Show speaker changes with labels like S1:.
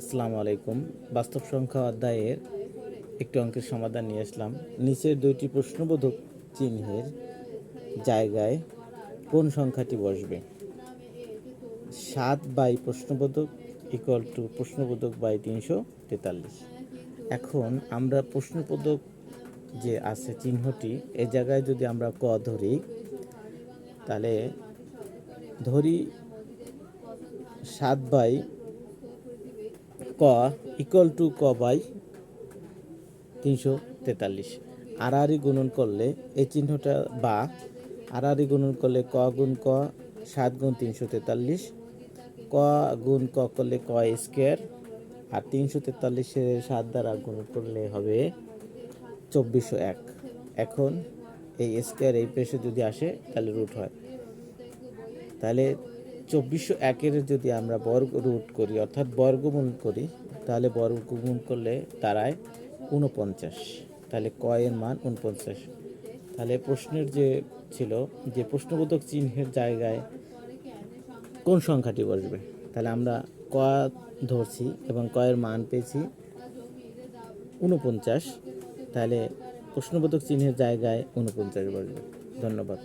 S1: আসসালামু আলাইকুম। বাস্তব সংখ্যা অধ্যায়ের একটি অঙ্কের সমাধান নিয়ে আসলাম। নিচের দুইটি প্রশ্নবোধক চিহ্নের জায়গায় কোন সংখ্যাটি বসবে? সাত বাই প্রশ্নবোধক ইকুয়াল টু প্রশ্নবোধক বাই তিনশো তেতাল্লিশ। এখন আমরা প্রশ্নবোধক যে আছে চিহ্নটি, এ জায়গায় যদি আমরা ক ধরি, তাহলে ধরি সাত বাই ক ইকুয়াল টু ক বাই তিনশো তেতাল্লিশ। আড়াআড়ি গুণন করলে এই চিহ্নটা বা আড়াআড়ি গুণন করলে ক গুণ ক, সাত গুণ তিনশো তেতাল্লিশ। ক গুণ ক করলে ক স্কোয়ার, আর তিনশো তেতাল্লিশের সাত দ্বারা গুণ করলে হবে চব্বিশশো এক। এখন এই স্কোয়ার এই পেশে যদি আসে, তাহলে রুট হয়। তাহলে চব্বিশশো একের যদি আমরা বর্গ রুট করি, অর্থাৎ বর্গমূল করি, তাহলে বর্গমূল করলে দাঁড়ায় উনপঞ্চাশ তাহলে কয়ের মান উনপঞ্চাশ তাহলে প্রশ্নের যে ছিল, যে প্রশ্নবোধক চিহ্নের জায়গায় কোন সংখ্যাটি বসবে? তাহলে আমরা ক ধরছি এবং কয়ের মান পেয়েছি উনপঞ্চাশ তাহলে প্রশ্নবোধক চিহ্নের জায়গায় উনপঞ্চাশ বসবে। ধন্যবাদ।